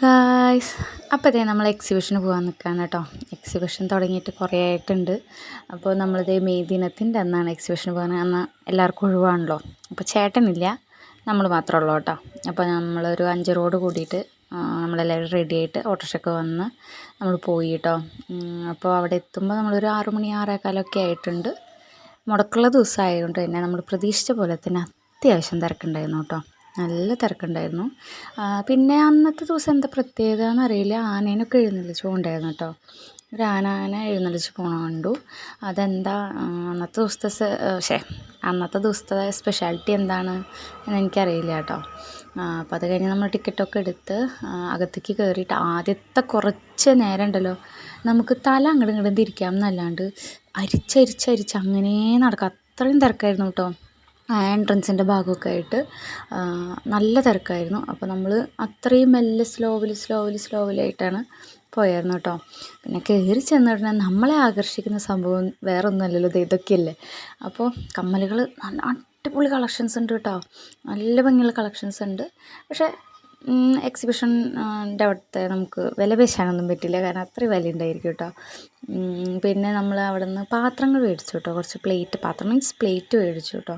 Guys. അപ്പോൾ ഇതേ നമ്മൾ എക്സിബിഷന് പോകാൻ നിൽക്കുകയാണ് കേട്ടോ. എക്സിബിഷൻ തുടങ്ങിയിട്ട് കുറേ ആയിട്ടുണ്ട്. അപ്പോൾ നമ്മളിത് മെയ് ദിനത്തിന്റെ അന്നാണ് എക്സിബിഷന് പോകുന്നത് അന്ന് എല്ലാവർക്കും ഒഴിവാണല്ലോ. അപ്പോൾ ചേട്ടനില്ല. നമ്മൾ മാത്രമേ ഉള്ളൂ കേട്ടോ. അപ്പോൾ നമ്മളൊരു റോഡ് കൂടിയിട്ട് നമ്മളെല്ലാവരും റെഡി ആയിട്ട് ഓട്ടോറിക്ഷയൊക്കെ വന്ന് നമ്മൾ പോയി കേട്ടോ. അപ്പോൾ അവിടെ എത്തുമ്പോൾ നമ്മളൊരു ആറു മണി ആറേക്കാലൊക്കെ ആയിട്ടുണ്ട്. മുടക്കുള്ള ദിവസമായതുകൊണ്ട് തന്നെ നമ്മൾ പ്രതീക്ഷിച്ച പോലെ തന്നെ അത്യാവശ്യം തിരക്കുണ്ടായിരുന്നു കേട്ടോ. നല്ല തിരക്കുണ്ടായിരുന്നു. പിന്നെ അന്നത്തെ ദിവസം എന്താ പ്രത്യേകത എന്നറിയില്ല ആനേനൊക്കെ എഴുന്നള്ളിച്ച് പോകണ്ടായിരുന്നു കേട്ടോ. ഒരു ആന ആന എഴുന്നള്ളിച്ച് പോകണ കണ്ടു. അതെന്താ അന്നത്തെ ദിവസത്തെ ശേ അന്നത്തെ ദിവസത്തെ സ്പെഷ്യാലിറ്റി എന്താണ് എന്ന് എനിക്കറിയില്ല കേട്ടോ. അപ്പോൾ അത് കഴിഞ്ഞ് നമ്മൾ ടിക്കറ്റൊക്കെ എടുത്ത് അകത്തേക്ക് കയറിയിട്ട് ആദ്യത്തെ കുറച്ച് നേരം ഉണ്ടല്ലോ. നമുക്ക് തല അങ്ങോട്ടും ഇങ്ങോട്ടും തിരിക്കാം എന്നല്ലാണ്ട് അരിച്ചരിച്ചരിച്ച് അങ്ങനെ നടക്കാം. അത്രയും തിരക്കായിരുന്നു കേട്ടോ. എൻട്രൻസിന്റെ ഭാഗമൊക്കെ ആയിട്ട് നല്ല തിരക്കായിരുന്നു. അപ്പോൾ നമ്മൾ അത്രയും മെല്ലെ സ്ലോവിൽ സ്ലോവിൽ സ്ലോവിലായിട്ടാണ് പോയായിരുന്നു കേട്ടോ. പിന്നെ കയറി ചെന്നിട്ടുണ്ടെങ്കിൽ നമ്മളെ ആകർഷിക്കുന്ന സംഭവം വേറെ ഒന്നുമല്ലല്ലോ ഇത് ഇതൊക്കെയല്ലേ അപ്പോൾ കമ്മലുകൾ അടിപൊളി കളക്ഷൻസ് ഉണ്ട് കേട്ടോ. നല്ല ഭംഗിയുള്ള കളക്ഷൻസ് ഉണ്ട്. പക്ഷേ എക്സിബിഷന്റെ അവിടുത്തെ നമുക്ക് വില പേശാനൊന്നും പറ്റില്ല. കാരണം അത്രയും വില ഉണ്ടായിരിക്കും കേട്ടോ. പിന്നെ നമ്മൾ അവിടെ നിന്ന് പാത്രങ്ങൾ മേടിച്ചു കേട്ടോ. കുറച്ച് പ്ലേറ്റ് പാത്രം മീൻസ് പ്ലേറ്റ് മേടിച്ചു കേട്ടോ.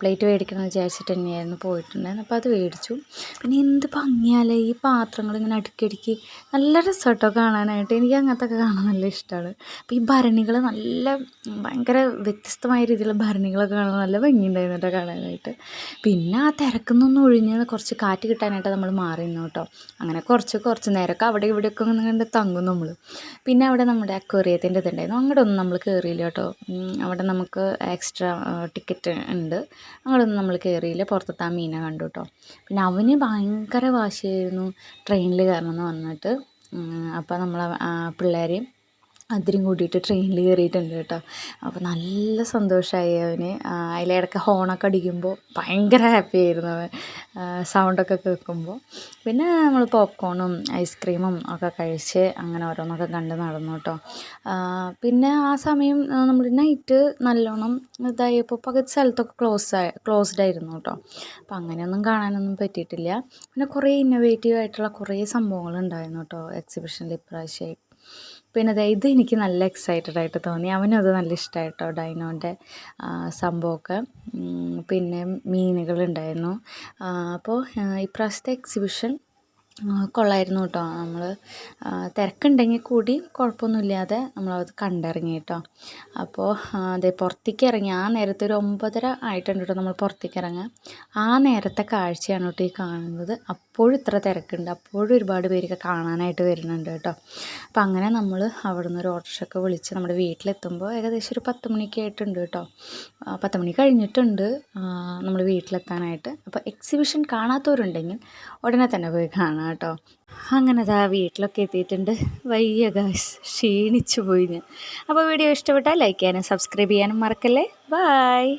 പ്ലേറ്റ് മേടിക്കണമെന്ന് വിചാരിച്ചിട്ട് തന്നെയായിരുന്നു പോയിട്ടുണ്ടായിരുന്നു അപ്പോൾ അത് മേടിച്ചു. പിന്നെ എന്ത് ഭംഗിയാലേ ഈ പാത്രങ്ങൾ ഇങ്ങനെ അടുക്കി നല്ല രസം കേട്ടോ കാണാനായിട്ട്. എനിക്ക് അങ്ങനത്തെ ഒക്കെ കാണാൻ നല്ല ഇഷ്ടമാണ് അപ്പോൾ ഈ ഭരണികൾ നല്ല ഭയങ്കര വ്യത്യസ്തമായ രീതിയിലുള്ള ഭരണികളൊക്കെ കാണാൻ നല്ല ഭംഗിയുണ്ടായിരുന്നു കേട്ടോ കാണാനായിട്ട്. പിന്നെ ആ തിരക്കുന്നൊന്നും ഒഴിഞ്ഞ് കുറച്ച് കാറ്റ് കിട്ടാനായിട്ട് നമ്മൾ മാറി നിന്നു കേട്ടോ. അങ്ങനെ കുറച്ച് കുറച്ച് നേരമൊക്കെ അവിടെ ഇവിടെയൊക്കെ ഒന്ന് കണ്ട് തങ്ങും നമ്മൾ പിന്നെ അവിടെ നമ്മുടെ അക്വേറിയത്തിന്റെ ഇതുണ്ടായിരുന്നു അങ്ങോട്ട് ഒന്നും നമ്മൾ കയറിയില്ല കേട്ടോ. അവിടെ നമുക്ക് എക്സ്ട്രാ ടിക്കറ്റ് ഉണ്ട്. അങ്ങോട്ടൊന്നും നമ്മൾ കയറിയില്ല. പുറത്തത്തെ ആ മീനെ കണ്ടു കേട്ടോ. പിന്നെ അവന് ഭയങ്കര വാശിയായിരുന്നു ട്രെയിനിൽ കയറണമെന്ന് വന്നിട്ട് അപ്പോൾ നമ്മൾ പിള്ളേരെയും അതിരും കൂട്ടിയിട്ട് ട്രെയിനിൽ കയറിയിട്ടുണ്ട് കേട്ടോ. അപ്പോൾ നല്ല സന്തോഷമായി അവന്. അതിലിടയ്ക്ക് ഹോണൊക്കെ അടിക്കുമ്പോൾ ഭയങ്കര ഹാപ്പി ആയിരുന്നു അവൻ. സൗണ്ടൊക്കെ കേൾക്കുമ്പോൾ പിന്നെ നമ്മൾ പോപ്കോണും ഐസ്ക്രീമും ഒക്കെ കഴിച്ച് അങ്ങനെ ഓരോന്നൊക്കെ കണ്ട് നടന്നു കേട്ടോ പിന്നെ ആ സമയം നമ്മൾ നൈറ്റ് നല്ലോണം ഇതായപ്പോൾ പകുതി സ്ഥലത്തൊക്കെ ക്ലോസ് ആയി ക്ലോസ്ഡ് ആയിരുന്നു കേട്ടോ അപ്പം അങ്ങനെയൊന്നും കാണാനൊന്നും പറ്റിയിട്ടില്ല. പിന്നെ കുറേ ഇന്നോവേറ്റീവ് ആയിട്ടുള്ള കുറേ സംഭവങ്ങൾ ഉണ്ടായിരുന്നു കേട്ടോ എക്സിബിഷനിൽ ഇപ്രാവശ്യമായി പിന്നെ അതെ ഇത് എനിക്ക് നല്ല എക്സൈറ്റഡ് ആയിട്ട് തോന്നി. അവനും അത് നല്ല ഇഷ്ടമായിട്ടോ ഡൈനോന്റെ സംഭവമൊക്കെ. പിന്നെ മീനുകളുണ്ടായിരുന്നു. അപ്പോൾ ഇപ്രാവശ്യത്തെ എക്സിബിഷൻ കൊള്ളായിരുന്നു കേട്ടോ നമ്മൾ തിരക്കുണ്ടെങ്കിൽ കൂടി കുഴപ്പമൊന്നുമില്ലാതെ നമ്മളത് കണ്ടിറങ്ങി കേട്ടോ അപ്പോൾ അതെ പുറത്തേക്ക് ഇറങ്ങി ആ നേരത്തെ ഒരു ഒമ്പതര ആയിട്ടുണ്ട് കേട്ടോ നമ്മൾ പുറത്തേക്ക് ഇറങ്ങുക ആ നേരത്തെ കാഴ്ചയാണ് കേട്ടോ ഈ കാണുന്നത്. അപ്പോഴും ഇത്ര തിരക്കുണ്ട്. അപ്പോഴും ഒരുപാട് പേരൊക്കെ കാണാനായിട്ട് വരുന്നുണ്ട് കേട്ടോ അപ്പോൾ അങ്ങനെ നമ്മൾ അവിടെ നിന്ന് ഒരു ഓട്ടോഷൊക്കെ വിളിച്ച് നമ്മുടെ വീട്ടിലെത്തുമ്പോൾ ഏകദേശം ഒരു പത്ത് മണിയൊക്കെ ആയിട്ടുണ്ട് കേട്ടോ പത്ത് മണി കഴിഞ്ഞിട്ടുണ്ട് നമ്മൾ വീട്ടിലെത്താനായിട്ട്. അപ്പോൾ എക്സിബിഷൻ കാണാത്തവരുണ്ടെങ്കിൽ ഉടനെ തന്നെ പോയി കാണാം. കേട്ടോ. അങ്ങനെ അതാ വീട്ടിലൊക്കെ എത്തിയിട്ടുണ്ട്. വയ്യ ഗായ്സ് ക്ഷീണിച്ചു പോയി ഞാൻ. അപ്പോൾ വീഡിയോ ഇഷ്ടപ്പെട്ടാൽ ലൈക്ക് ചെയ്യാനും സബ്സ്ക്രൈബ് ചെയ്യാനും മറക്കല്ലേ? ബായ്